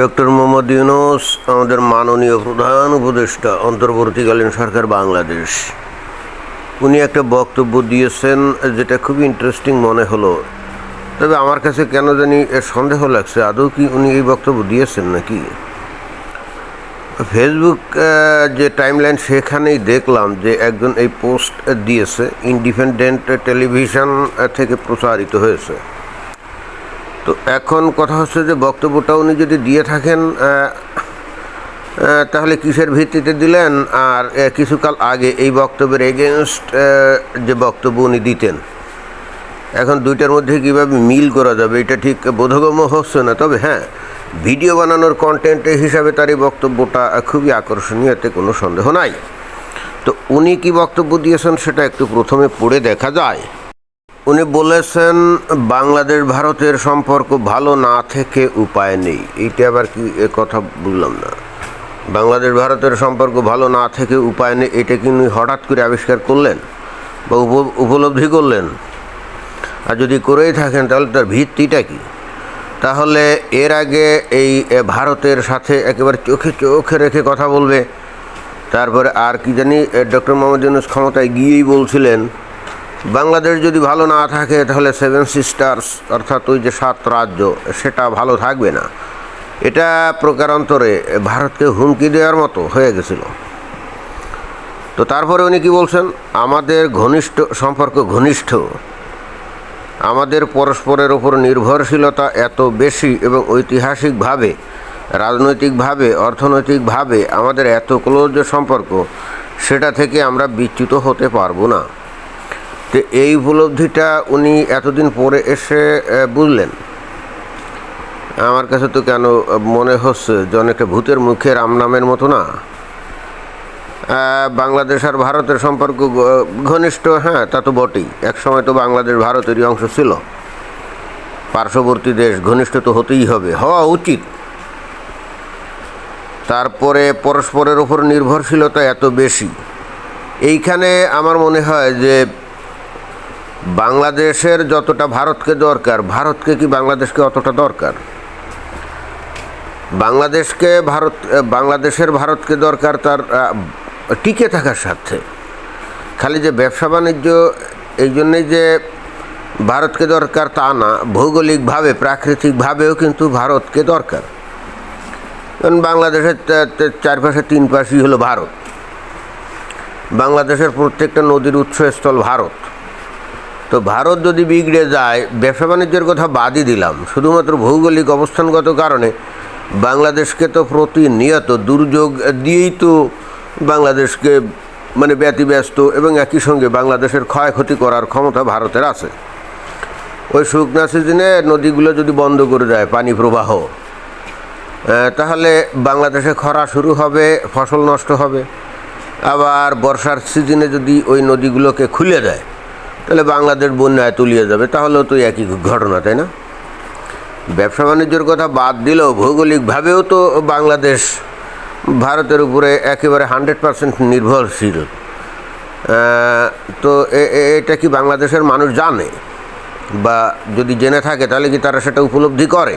Doctor Mohammad Yunus, আমাদের মাননীয় প্রধান উপদেষ্টা, অন্তর্বর্তীকালীন সরকার বাংলাদেশ। উনি একটা বক্তব্য দিয়েছেন যেটা খুবই ইন্টারেস্টিং মনে হলো। তবে আমার কাছে কেন জানি সন্দেহ লাগছে, আদৌ কি উনি এই বক্তব্য দিয়েছেন নাকি? ফেসবুক যে টাইমলাইন সেখানেই দেখলাম যে একজন এই পোস্ট দিয়েছে ইন্ডিপেন্ডেন্ট টেলিভিশন থেকে প্রচারিত হয়েছে। তো এখন কথা হচ্ছে যে বক্তব্যটা উনি যদি দিয়ে থাকেন তাহলে কিসের ভিত্তিতে দিলেন? আর কিছুকাল আগে এই বক্তব্যের এগেনস্ট যে বক্তব্য উনি দিতেন, এখন দুইটার মধ্যে কীভাবে মিল করা যাবে? এটা ঠিক বোধগম্য হচ্ছে না, তবে হ্যাঁ ভিডিও বানানোর কন্টেন্ট হিসাবে তার এই বক্তব্যটা খুবই আকর্ষণীয়, এতে কোনো সন্দেহ নাই। তো উনি কি বক্তব্য দিয়েছেন সেটা একটু প্রথমে পড়ে দেখা যায়। উনি বলেছেন, বাংলাদেশ, ভারতের সম্পর্ক ভালো না থেকে উপায় নেই। এইটা আবার কি এ কথা বুঝলাম না। বাংলাদেশ, ভারতের সম্পর্ক ভালো না থেকে উপায় নেই। এটা কি উনি হঠাৎ করে আবিষ্কার করলেন বা উপ- উপলব্ধি করলেন? আর যদি করেই থাকেন, তাহলে তার ভিত্তিটা কি? তাহলে এর আগে এই ভারতের সাথে একেবারে চোখে চোখে রেখে কথা বলবে, তারপরে আর কি জানি ডক্টর মোহাম্মদ ইউনুস ক্ষমতায় গিয়েই বলছিলেন বাংলাদেশ যদি ভালো না থাকে, তাহলে সেভেন সিস্টার্স অর্থাৎ ওই যে সাত রাজ্য, সেটা ভালো থাকবে না। এটা প্রকারান্তরে ভারতকে হুমকি দেওয়ার মতো হয়ে গেছিল। তো তারপরে উনি কি বলছেন? আমাদের ঘনিষ্ঠ সম্পর্ক ঘনিষ্ঠ। আমাদের পরস্পরের ওপর নির্ভরশীলতা এত বেশি এবং ঐতিহাসিকভাবে, রাজনৈতিকভাবে, অর্থনৈতিকভাবে আমাদের এত ক্লোজ সম্পর্ক, সেটা থেকে আমরা বিচ্যুত হতে পারব না। তো এই উপলব্ধিটা উনি এতদিন পরে এসে বুঝলেন। আমার কাছে তো কেন মনে হচ্ছে যে অনেকটা ভূতের মুখে রাম নামের মতো না। বাংলাদেশ আর ভারতের সম্পর্ক ঘনিষ্ঠ হ্যাঁ তা তো বটেই। একসময় তো বাংলাদেশ ভারতেরই অংশ ছিল। পার্শ্ববর্তী দেশ ঘনিষ্ঠ তো হতেই হবে, হওয়া উচিত। তারপরে পরস্পরের ওপর নির্ভরশীলতা এত বেশি। এইখানে আমার মনে হয় যে বাংলাদেশের যতটা ভারতকে দরকার, ভারতকে কি বাংলাদেশকে অতটা দরকার? বাংলাদেশকে ভারত, বাংলাদেশের ভারতকে দরকার তার টিকে থাকার স্বার্থে। খালি যে ব্যবসা বাণিজ্য, এই জন্যেই যে ভারতকে দরকার তা না, ভৌগোলিকভাবে, প্রাকৃতিকভাবেও কিন্তু ভারতকে দরকার। কারণ বাংলাদেশের চারপাশে তিন পাশই হলো ভারত। বাংলাদেশের প্রত্যেকটা নদীর উৎসস্থল ভারত। তো ভারত যদি বিগড়ে যায়, ব্যবসা বাণিজ্যের কথা বাদই দিলাম। শুধুমাত্র ভৌগোলিক অবস্থানগত কারণে বাংলাদেশকে তো প্রতিনিয়ত দুর্যোগ দিয়েই তো বাংলাদেশকে মানে ব্যতিব্যস্ত এবং একই সঙ্গে বাংলাদেশের ক্ষয়ক্ষতি করার ক্ষমতা ভারতের আছে। ওই শুকনা সিজনে নদীগুলো যদি বন্ধ করে দেয়, পানি প্রবাহ তাহলে বাংলাদেশে খরা শুরু হবে, ফসল নষ্ট হবে। আবার বর্ষার সিজনে যদি ওই নদীগুলোকে খুলে দেয় তাহলে বাংলাদেশ বন্যায় তুলিয়ে যাবে, তাহলেও তো একই ঘটনা, তাই না? ব্যবসা বাণিজ্যের কথা বাদ দিলেও ভৌগোলিকভাবেও তো বাংলাদেশ ভারতের উপরে একেবারে হান্ড্রেড পারসেন্ট নির্ভরশীল। তো এটা কি বাংলাদেশের মানুষ জানে? বা যদি জেনে থাকে, তাহলে কি তারা সেটা উপলব্ধি করে?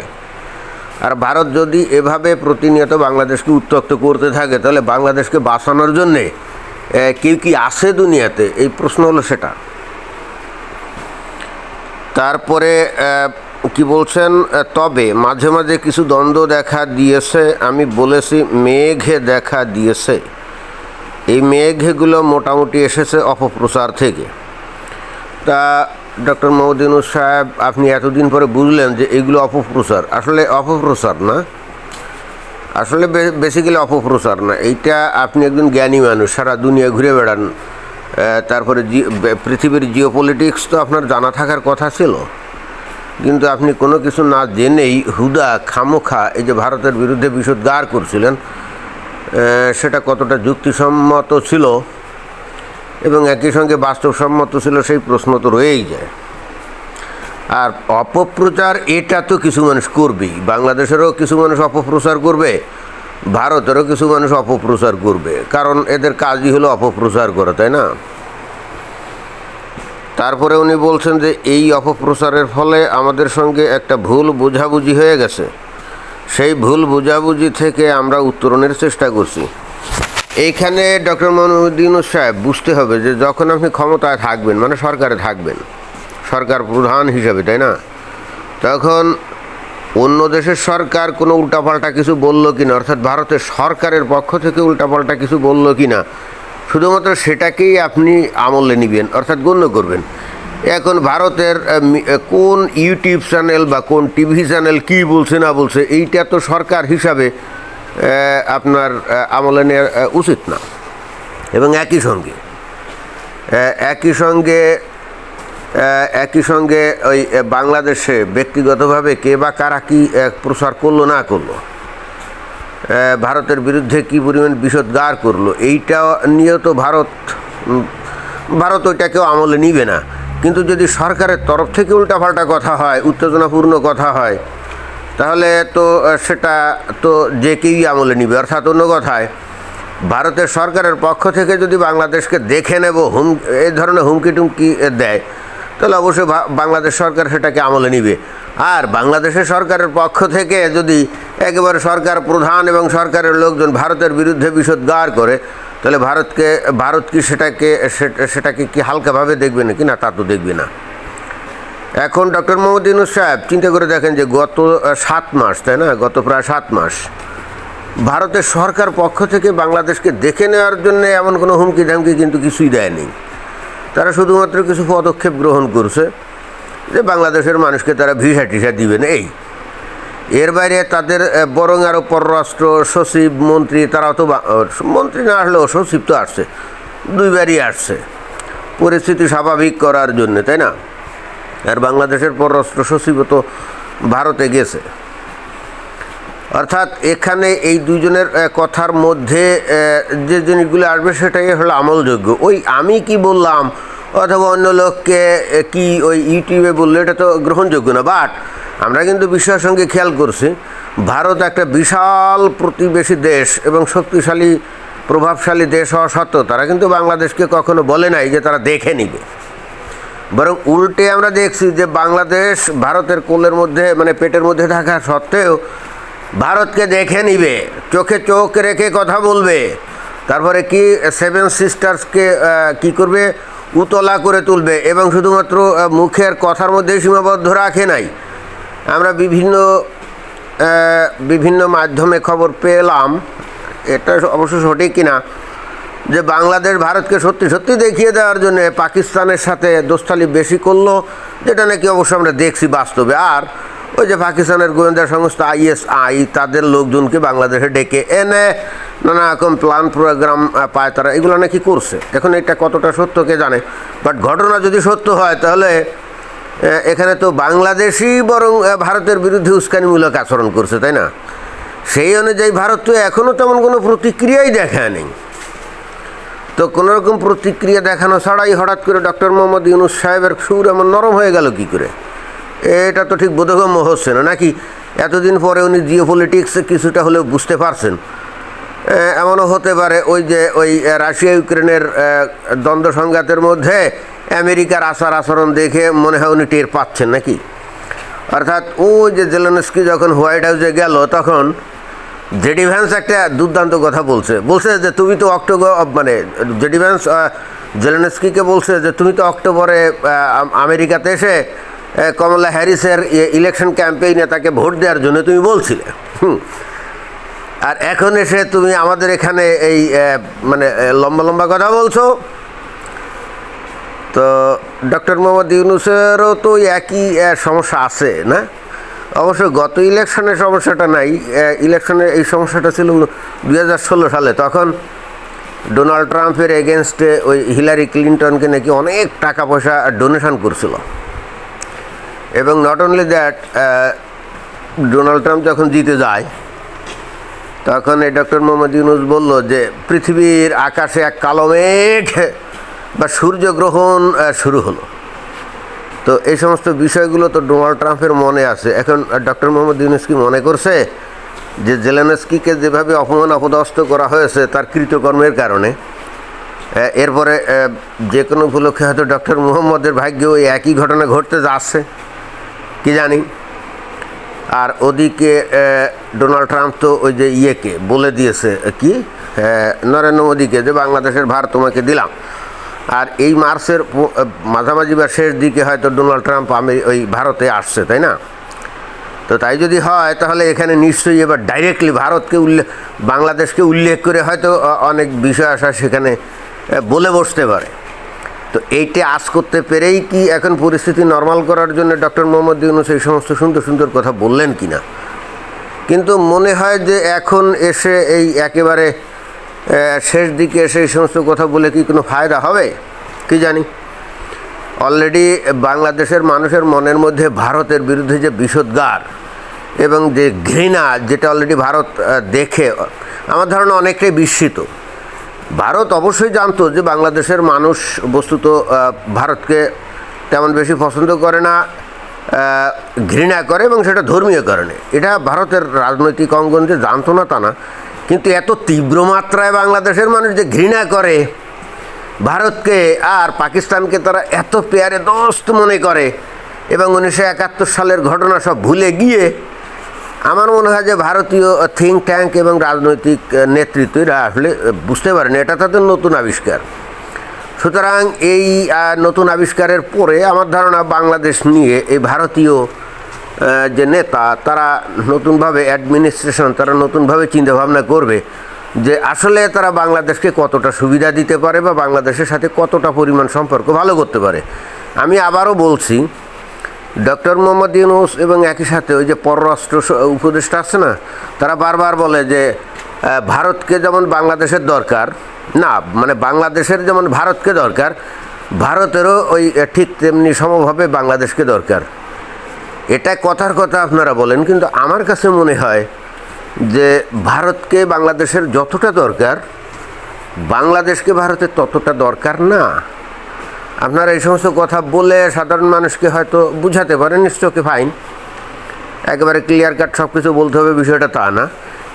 আর ভারত যদি এভাবে প্রতিনিয়ত বাংলাদেশকে উত্তক্ত করতে থাকে, তাহলে বাংলাদেশকে বাঁচানোর জন্যে কেউ কি আছে দুনিয়াতে? এই প্রশ্ন হলো সেটা। তারপরে কি বলছেন তবে মাঝে মাঝে কিছু দ্বন্দ্ব দেখা দিয়েছে, আমি বলেছি মেঘে দেখা দিয়েছে। এই মেঘগুলো মোটামুটি এসেছে অপপ্রচার থেকে। তা, ডক্টর মহদিনুর সাহেব, আপনি এতদিন পরে বুঝলেন যে এগুলো অপপ্রচার। আসলে অপপ্রচার না। আসলে বেসিক্যালি অপপ্রচার না। এইটা আপনি একজন জ্ঞানী মানুষ, সারা দুনিয়া ঘুরে বেড়ান। তারপরে পৃথিবীর জিও পলিটিক্স তো আপনার জানা থাকার কথা ছিল। কিন্তু আপনি কোনো কিছু না জেনেই হুদা, খামোখা, এই যে ভারতের বিরুদ্ধে বিষোদ্গার করছিলেন সেটা কতটা যুক্তিসম্মত ছিল এবং একই সঙ্গে বাস্তবসম্মত ছিল সেই প্রশ্ন তো রয়েই যায়। আর অপপ্রচার এটা তো কিছু মানুষ করবেই, বাংলাদেশেরও কিছু মানুষ অপপ্রচার করবে। ভারতেরও কিছু মানুষ অপপ্রচার করবে। কারণ এদের কাজই হলো অপপ্রচার করা, তাই না? তারপরে উনি বলছেন যে এই অপপ্রচারের ফলে আমাদের সঙ্গে একটা ভুল বোঝাবুঝি হয়ে গেছে। সেই ভুল বুঝাবুঝি থেকে আমরা উত্তরণের চেষ্টা করছি। এইখানে ডক্টর মনুদ্দিন সাহেব, বুঝতে হবে যে যখন আপনি ক্ষমতায় থাকবেন মানে সরকারে থাকবেন, সরকার প্রধান হিসাবে, তাই না? তখন অন্য দেশের সরকার কোনো উল্টাপাল্টা কিছু বলল কি না অর্থাৎ ভারতের সরকারের পক্ষ থেকে উল্টাপাল্টা কিছু বলল কি না শুধুমাত্র সেটাকেই আপনি আমলে নেবেন, অর্থাৎ গণ্য করবেন। এখন ভারতের কোন ইউটিউব চ্যানেল বা কোন টিভি চ্যানেল কী বলছে না বলছে, এইটা তো সরকার হিসাবে আপনার আমলে নেওয়া উচিত না। এবং একই সঙ্গে একই সঙ্গে একই সঙ্গে ওই বাংলাদেশে ব্যক্তিগতভাবে কে বা কারা কী প্রচার করল না করল? ভারতের বিরুদ্ধে কি পরিমাণ বিষোদ্গার করল? এইটা নিয়েও তো ভারত ভারত ওইটাকেও আমলে নিবে না। কিন্তু যদি সরকারের তরফ থেকে উল্টাপাল্টা কথা হয়, উত্তেজনাপূর্ণ কথা হয়, তাহলে তো সেটা তো যে কেউই আমলে নিবে? অর্থাৎ অন্য কথায়, ভারতের সরকারের পক্ষ থেকে যদি বাংলাদেশকে দেখে নেব, হুম এই ধরনের হুমকি টুমকি দেয় তাহলে অবশ্যই বাংলাদেশ সরকার সেটাকে আমলে নিবে। আর বাংলাদেশের সরকারের পক্ষ থেকে যদি একেবারে সরকার প্রধান এবং সরকারের লোকজন ভারতের বিরুদ্ধে বিষোদ্গার করে, তাহলে ভারতকে, ভারত কি সেটাকে সেটাকে কি হালকাভাবে দেখবে না কি না, তা তো দেখবে না। এখন ডক্টর মোহাম্মদ ইউনুস সাহেব চিন্তা করে দেখেন যে গত সাত মাস, তাই না? গত প্রায় সাত মাস ভারতের সরকার পক্ষ থেকে বাংলাদেশকে দেখে নেওয়ার জন্য এমন কোনো হুমকি ধামকি কিন্তু কিছুই দেয়নি। তারা শুধুমাত্র কিছু পদক্ষেপ গ্রহণ করছে যে বাংলাদেশের মানুষকে তারা ভিসা টিসা দিবেন। এই। এর বাইরে তাদের বরং আরও পররাষ্ট্র সচিব, মন্ত্রী তারা তো মন্ত্রী না আসলেও সচিব তো আসছে। দুইবারই আসছে। পরিস্থিতি স্বাভাবিক করার জন্য, তাই না? আর বাংলাদেশের পররাষ্ট্র সচিবও তো ভারতে গেছে। অর্থাৎ এখানে এই দুজনের কথার মধ্যে যে জিনিসগুলো আসবে সেটাই হলো আমলযোগ্য। ওই আমি কি বললাম, অথবা অন্য লোককে কি ওই ইউটিউবে বলল, এটা তো গ্রহণযোগ্য না। বাট আমরা কিন্তু বিশ্বের সঙ্গে খেয়াল করছি, ভারত একটা বিশাল প্রতিবেশী দেশ এবং শক্তিশালী, প্রভাবশালী দেশ হওয়া সত্ত্বেও তারা কিন্তু বাংলাদেশকে কখনো বলে নাই যে তারা দেখে নিবে। বরং উল্টে আমরা দেখছি যে বাংলাদেশ ভারতের কোলের মধ্যে মানে পেটের মধ্যে থাকা সত্ত্বেও ভারতকে দেখে নিবে, চোখে চোখ রেখে কথা বলবে। তারপরে কি সেভেন সিস্টার্সকে কি করবে? উতলা করে তুলবে এবং শুধুমাত্র মুখের কথার মধ্যে সীমাবদ্ধ রাখে নাই। আমরা বিভিন্ন বিভিন্ন মাধ্যমে খবর পেলাম, এটা অবশ্য সঠিক কিনা, যে বাংলাদেশ ভারতকে সত্যি সত্যি দেখিয়ে দেওয়ার জন্য পাকিস্তানের সাথে দোস্তালি বেশি করল, যেটা নাকি অবশ্য আমরা দেখছি বাস্তবে। আর ওই যে পাকিস্তানের গোয়েন্দা সংস্থা আইএসআই, তাদের লোকজনকে বাংলাদেশে ডেকে এনে নানা রকম প্ল্যান প্রোগ্রাম পায় তারা। এগুলো নাকি করছে। এখন এটা কতটা সত্য কে জানে। বাট ঘটনা যদি সত্য হয়, তাহলে এখানে তো বাংলাদেশই বরং ভারতের বিরুদ্ধে উস্কানিমূলক আচরণ করছে, তাই না? সেই অনুযায়ী ভারত তো এখনও তেমন কোনো প্রতিক্রিয়াই দেখায় নেই। তো কোনো রকম প্রতিক্রিয়া দেখানো ছাড়াই হঠাৎ করে ডক্টর মোহাম্মদ ইউনুস সাহেবের সুর এমন নরম হয়ে গেল কি করে? এটা তো ঠিক বোধগম্য হচ্ছে না, নাকি? এতদিন পরে উনি জিও পলিটিক্সে কিছুটা হলেও বুঝতে পারছেন। এমনও হতে পারে ওই যে ওই রাশিয়া, ইউক্রেনের দ্বন্দ্ব সংঘাতের মধ্যে আমেরিকার আচার আচরণ দেখে মনে হয় উনি টের পাচ্ছেন নাকি? অর্থাৎ ওই যে জেলেনস্কি যখন হোয়াইট হাউসে গেল, তখন জেডি ভ্যান্স একটা দুর্দান্ত কথা বলছে। বলছে যে, তুমি তো অক্টোবর মানে জেডি ভ্যান্স বলছে যে, তুমি তো অক্টোবরে আমেরিকাতে এসে কমলা হ্যারিসের ইলেকশন ক্যাম্পেইনে তাকে ভোট দেওয়ার জন্য তুমি বলছিলে। আর এখন এসে তুমি আমাদের এখানে এই মানে লম্বা লম্বা কথা বলছো। তো ডক্টর মোহাম্মদ ইউনুসেরও তো একই সমস্যা আছে, না? অবশ্য গত ইলেকশনের সমস্যাটা নাই। ইলেকশনের এই সমস্যাটা ছিল দুই হাজার ষোলো সালে। তখন ডোনাল্ড ট্রাম্পের এগেনস্টে ওই হিলারি ক্লিন্টনকে নাকি অনেক টাকা পয়সা ডোনেশন করছিল। এবং not only that Donald Trump যখন জিতে যায়, তখন এই ডক্টর মোহাম্মদ ইউনুস বলল যে, পৃথিবীর আকাশে এক কালো মেঘ বা সূর্যগ্রহণ শুরু হলো। তো এই সমস্ত বিষয়গুলো তো ডোনাল্ড ট্রাম্পের মনে আছে। এখন ডক্টর মোহাম্মদ ইউনুস কি মনে করছে যে জেলেনস্কিকে যেভাবে অপমান অপদস্থ করা হয়েছে, তার কৃতকর্মের কারণে? এরপরে যে কোনো উপলক্ষে হয়তো ডক্টর মুহম্মদের ভাগ্যে ওই একই ঘটনা ঘটতে যাচ্ছে। কি জানি? আর ওদিকে ডোনাল্ড ট্রাম্প তো ওই যে ইয়েকে বলে দিয়েছে কি? নরেন্দ্র মোদীকে যে বাংলাদেশের ভার তোমাকে দিলাম। আর এই মার্চের মাঝামাঝি বা শেষ দিকে হয়তো ডোনাল্ড ট্রাম্প আমি ওই ভারতে আসছে, তাই না? তো তাই যদি হয়, তাহলে এখানে নিশ্চয়ই এবার ডাইরেক্টলি ভারতকে উল্লেখ বাংলাদেশকে উল্লেখ করে হয়তো অনেক বিষয় আসা সেখানে বলে বসতে পারে। তো এইটা আজ করতে পেরেই কি এখন পরিস্থিতি নর্মাল করার জন্য ডক্টর মোহাম্মদ ইউনুস এই সমস্ত সুন্দর সুন্দর কথা বললেন কি না কিন্তু মনে হয় যে এখন এসে এই একেবারে শেষ দিকে এসে এই সমস্ত কথা বলে কি কোনো ফায়দা হবে? কি জানি? অলরেডি বাংলাদেশের মানুষের মনের মধ্যে ভারতের বিরুদ্ধে যে বিষোদ্গার এবং যে ঘৃণা যেটা অলরেডি ভারত দেখে, আমার ধারণা অনেকটাই বিস্মিত। ভারত অবশ্যই জানতো যে বাংলাদেশের মানুষ বস্তুত ভারতকে তেমন বেশি পছন্দ করে না ঘৃণা করে এবং সেটা ধর্মীয় কারণে। এটা ভারতের রাজনৈতিক অঙ্গন যে জানতো না তা না, কিন্তু এত তীব্র মাত্রায় বাংলাদেশের মানুষ যে ঘৃণা করে, ভারতকে আর পাকিস্তানকে তারা এত পেয়ারে দোস্ত মনে করে, এবং উনিশশো একাত্তর সালের ঘটনা সব ভুলে গিয়ে আমার মনে হয় যে ভারতীয় থিঙ্ক ট্যাঙ্ক এবং রাজনৈতিক নেতৃত্ব এরা আসলে বুঝতে পারেন, এটা তাদের নতুন আবিষ্কার। সুতরাং এই নতুন আবিষ্কারের পরে আমার ধারণা বাংলাদেশ নিয়ে এই ভারতীয় যে নেতা, তারা নতুনভাবে অ্যাডমিনিস্ট্রেশন তারা নতুনভাবে চিন্তাভাবনা করবে যে আসলে তারা বাংলাদেশকে কতটা সুবিধা দিতে পারে বা বাংলাদেশের সাথে কতটা পরিমাণ সম্পর্ক ভালো করতে পারে। আমি আবারও বলছি ডক্টর মোহাম্মদ ইউনুস এবং একই সাথে ওই যে পররাষ্ট্র উপদেষ্টা আছে না, তারা বারবার বলে যে ভারতকে যেমন বাংলাদেশের দরকার, না মানে বাংলাদেশের যেমন ভারতকে দরকার, ভারতেরও ওই ঠিক তেমনি সমভাবে বাংলাদেশকে দরকার। এটা কথার কথা আপনারা বলেন, কিন্তু আমার কাছে মনে হয় যে, ভারতকে বাংলাদেশের যতটা দরকার, বাংলাদেশকে ভারতের ততটা দরকার না। আপনারা এই সমস্ত কথা বলে সাধারণ মানুষকে হয়তো বুঝাতে পারেন নিশ্চয়কে ফাইন একেবারে ক্লিয়ার কাট সব কিছু বলতে হবে, বিষয়টা তা না।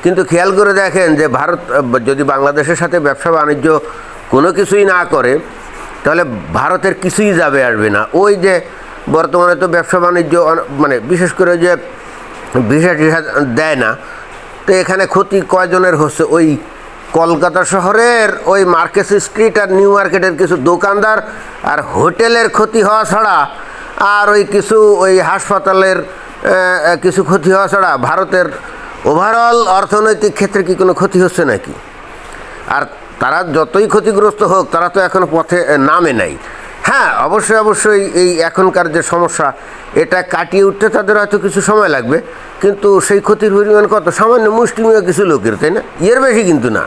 কিন্তু খেয়াল করে দেখেন যে ভারত, যদি বাংলাদেশের সাথে ব্যবসা বাণিজ্য কোনো কিছুই না করে, তাহলে ভারতের কিছুই যাবে আসবে না। ওই যে বর্তমানে তো ব্যবসা বাণিজ্য মানে বিশেষ করে যে ভিসা টিসা দেয় না, তো এখানে ক্ষতি কয়জনের হচ্ছে? ওই কলকাতা শহরের ওই মার্কেট স্ট্রিট আর নিউ মার্কেটের কিছু দোকানদার আর হোটেলের ক্ষতি হওয়া ছাড়া আর ওই কিছু ওই হাসপাতালের কিছু ক্ষতি হওয়া ছাড়া ভারতের ওভারঅল অর্থনৈতিক ক্ষেত্রে কি কোনো ক্ষতি হচ্ছে নাকি? আর তারা যতই ক্ষতিগ্রস্ত হোক, তারা তো এখনও পথে নামে নাই। হ্যাঁ অবশ্যই অবশ্যই এই এখনকার যে সমস্যা, এটা কাটিয়ে উঠতে তাদের হয়তো কিছু সময় লাগবে, কিন্তু সেই ক্ষতির পরিমাণ কত? সামান্য মুষ্টিমীয় কিছু লোকের, তাই না? এর বেশি কিন্তু না।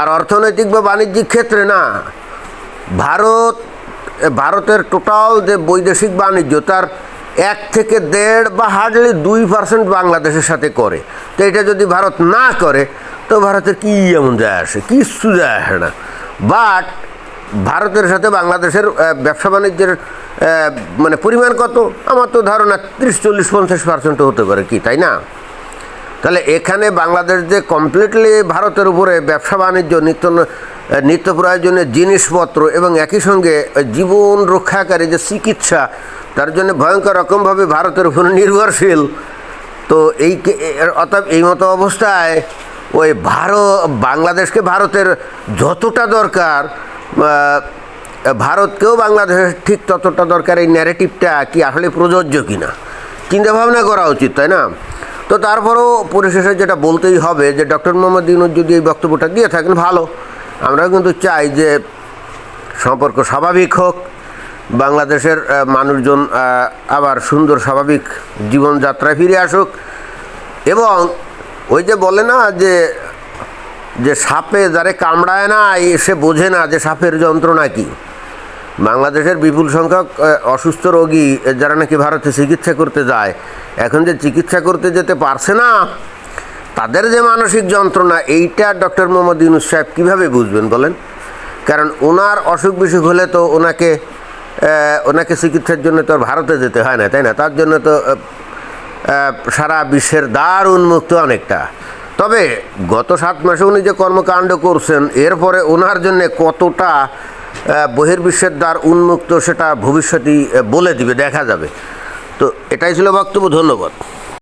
আর অর্থনৈতিক বা বাণিজ্যিক ক্ষেত্রে না, ভারত ভারতের টোটাল যে বৈদেশিক বাণিজ্য, তার এক থেকে দেড় বা হার্ডলি দুই পার্সেন্ট বাংলাদেশের সাথে করে। তো এটা যদি ভারত না করে, তো ভারতের কী এমন যায় আসে? কিচ্ছু যায় আসে না। বাট ভারতের সাথে বাংলাদেশের ব্যবসা বাণিজ্যের মানে পরিমাণ কত? আমার তো ধারণা ত্রিশ, চল্লিশ, পঞ্চাশ পার্সেন্টও হতে পারে কি, তাই না? তাহলে এখানে বাংলাদেশ যে কমপ্লিটলি ভারতের উপরে ব্যবসা বাণিজ্য, নিত্য নিত্য প্রয়োজনীয় জিনিসপত্র এবং একই সঙ্গে জীবন রক্ষাকারী যে চিকিৎসা, তার জন্য ভয়ঙ্কর রকমভাবে ভারতের উপরে নির্ভরশীল। তো এই অর্থাৎ এই মতো অবস্থায় ওই ভারত বাংলাদেশকে ভারতের যতটা দরকার ভারতকেও বাংলাদেশের ঠিক ততটা দরকার এই ন্যারেটিভটা কি আসলে প্রযোজ্য কিনা? চিন্তা ভাবনা করা উচিত, তাই না? তো তারপরেও পরিশেষে যেটা বলতেই হবে যে ডক্টর মোহাম্মদ ইউনুস যদি এই বক্তব্যটা দিয়ে থাকেন, ভালো। আমরা কিন্তু চাই যে সম্পর্ক স্বাভাবিক হোক, বাংলাদেশের মানুষজন আবার সুন্দর স্বাভাবিক জীবনযাত্রায় ফিরে আসুক। এবং ওই যে বলে না যে যে সাপে যারে কামড়ায় না সে বোঝে না যে সাপের যন্ত্রণা কী। বাংলাদেশের বিপুল সংখ্যক অসুস্থ রোগী যারা নাকি ভারতে চিকিৎসা করতে যায়, এখন যে চিকিৎসা করতে যেতে পারছে না, তাদের যে মানসিক যন্ত্রণা, এইটা ডক্টর মোহাম্মদ ইউনুস সাহেব কীভাবে বুঝবেন বলেন? কারণ ওনার অসুখ বিসুখ হলে তো ওনাকে ওনাকে চিকিৎসার জন্য তো ভারতে যেতে হয় না, তাই না? তার জন্য তো সারা বিশ্বের দ্বার উন্মুক্ত অনেকটা। তবে গত সাত মাসে উনি যে কর্মকাণ্ড করছেন, এরপরে ওনার জন্য কতটা বহির্বিশ্বের দ্বার উন্মুক্ত সেটা ভবিষ্যতেই বলে দিবে দেখা যাবে। তো এটাই ছিল বক্তব্য ধন্যবাদ।